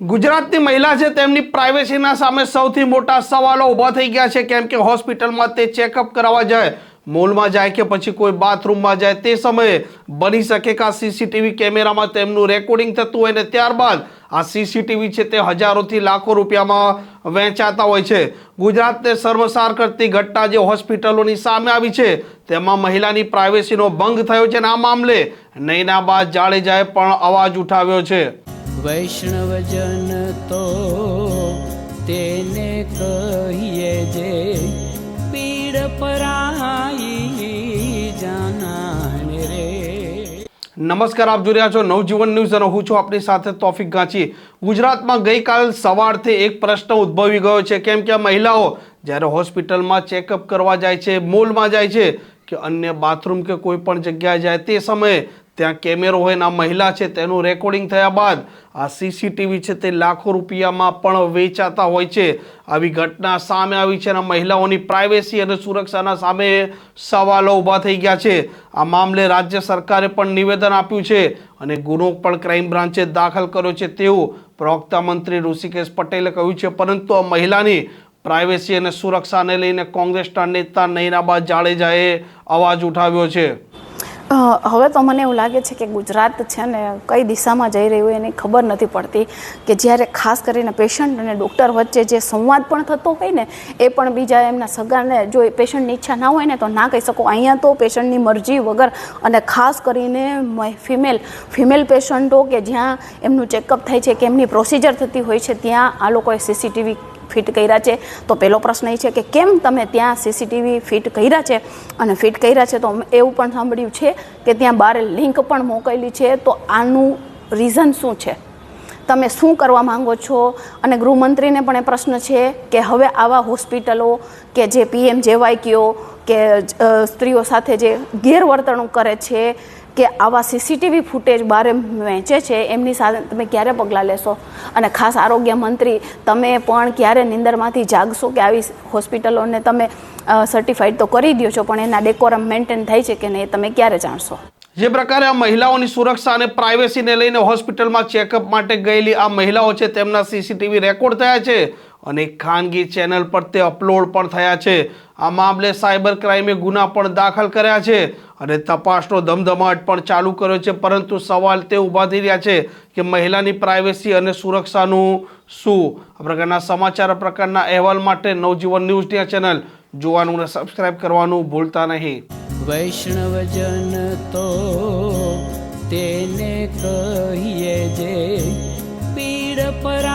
ગુજરાતની મહિલા છે, તેમની પ્રાઇવેસીના સામે સૌથી મોટા સવાલો ઊભા થઈ ગયા છે, કેમ કે હોસ્પિટલમાં તે ચેકઅપ કરાવવા જાય, મોલમાં જાય કે પછી કોઈ બાથરૂમમાં જાય, તે સમયે બની શકે કે આ સીસીટીવી કેમેરામાં તેમનું રેકોર્ડિંગ થતું હોય ને ત્યારબાદ આ સીસીટીવી છે તે હજારોથી લાખો રૂપિયામાં વેચાતા હોય છે. ગુજરાતને સર્વસાર કરતી ઘટના જે હોસ્પિટલોની સામે આવી છે, તેમાં મહિલાની પ્રાઇવેસીનો ભંગ થયો છે અને આ મામલે નૈનાબાદ જાડેજાએ પણ અવાજ ઉઠાવ્યો છે. વૈષ્ણવજન તો તેને કહીએ જે પીડ પરાઈ જાનાને રે. નમસ્કાર, આપ જોઈ રહ્યા છો નવજીવન ન્યૂઝ અને હું છું આપની સાથે તોફિક ગાંચી. ગુજરાતમાં ગઈકાલ સવારથી એક પ્રશ્ન ઉદ્ભવી ગયો છે. કેમ કે મહિલાઓ જ્યારે હોસ્પિટલમાં ચેકઅપ કરવા જાય છે, મોલમાં જાય છે, કે અન્ય બાથરૂમ કે કોઈ પણ જગ્યાએ જાય, તે સમયે ત્યાં કેમેરો હોય આ મહિલા છે તેનું રેકોર્ડિંગ થયા બાદ આ સીસીટીવી છે તે લાખો રૂપિયામાં પણ વેચાતા હોય છે. આવી ઘટના સામે આવી છે અને મહિલાઓની પ્રાઇવેસી અને સુરક્ષાના સામે સવાલો ઊભા થઈ ગયા છે. આ મામલે રાજ્ય સરકારે પણ નિવેદન આપ્યું છે અને ગુનો પણ ક્રાઇમ બ્રાન્ચે દાખલ કર્યો છે તેવું પ્રવક્તા મંત્રી ઋષિકેશ પટેલે કહ્યું છે. પરંતુ આ મહિલાની પ્રાઇવેસી અને સુરક્ષાને લઈને કોંગ્રેસના નેતા નૈનાબા જાડેજાએ અવાજ ઉઠાવ્યો છે. હવે તો મને એવું લાગે છે કે ગુજરાત છે ને કઈ દિશામાં જઈ રહ્યું એની ખબર નથી પડતી કે જ્યારે ખાસ કરીને પેશન્ટ અને ડૉક્ટર વચ્ચે જે સંવાદ પણ થતો હોય ને, એ પણ બીજા એમના સગાને જો પેશન્ટની ઈચ્છા ના હોય ને, તો ના કહી શકો. અહીંયા તો પેશન્ટની મરજી વગર અને ખાસ કરીને ફિમેલ ફિમેલ પેશન્ટો કે જ્યાં એમનું ચેકઅપ થાય છે, કે એમની પ્રોસિજર થતી હોય છે, ત્યાં આ લોકોએ સીસીટીવી ફિટ કર્યા છે. તો પહેલો પ્રશ્ન એ છે કે કેમ તમે ત્યાં સીસીટીવી ફિટ કર્યા છે? અને ફિટ કર્યા છે તો એવું પણ સાંભળ્યું છે કે ત્યાં બહાર લિંક પણ મોકલી છે. તો આનું રીઝન શું છે? તમે શું કરવા માંગો છો? અને ગૃહમંત્રીને પણ એ પ્રશ્ન છે કે હવે આવા હોસ્પિટલો કે જે પીએમ જેવાય કયો કે સ્ત્રીઓ સાથે જે ગેરવર્તણૂક કરે છે કે આવા સીસીટીવી ફૂટેજ બારે વહેંચે છે, એમની સાથે તમે ક્યારે પગલાં લેશો? અને ખાસ આરોગ્ય મંત્રી, તમે પણ ક્યારે નિંદરમાંથી જાગશો કે આવી હોસ્પિટલોને તમે સર્ટિફાઈડ તો કરી દો છો, પણ એના ડેકોરમ મેન્ટેન થાય છે કે નહીં, તમે ક્યારે જાણશો? જે પ્રકારે આ મહિલાઓની સુરક્ષા અને પ્રાઇવેસીને લઈને હોસ્પિટલમાં ચેકઅપ માટે ગયેલી આ મહિલાઓ છે, તેમના સીસીટીવી રેકોર્ડ થયા છે. અને ખાનગી ચેનલ પર તે અપલોડ પણ થયા છે. આ મામલે સાયબર ક્રાઇમે ગુના પણ દાખલ કર્યા છે અને તપાસનો ધમધમાટ પણ ચાલુ કર્યો છે. પરંતુ સવાલ તે ઊભા થઈ રહ્યા છે કે મહિલાની પ્રાઇવેસી અને સુરક્ષાનું શું? આ પ્રકારના સમાચાર પ્રકારના અહેવાલ માટે નવજીવન ન્યૂઝની આ ચેનલ જોવાનું અને સબસ્ક્રાઇબ કરવાનું ભૂલતા નહીં. વૈષ્ણવજન તો તેને કહીએ જે પીડ પરાઈ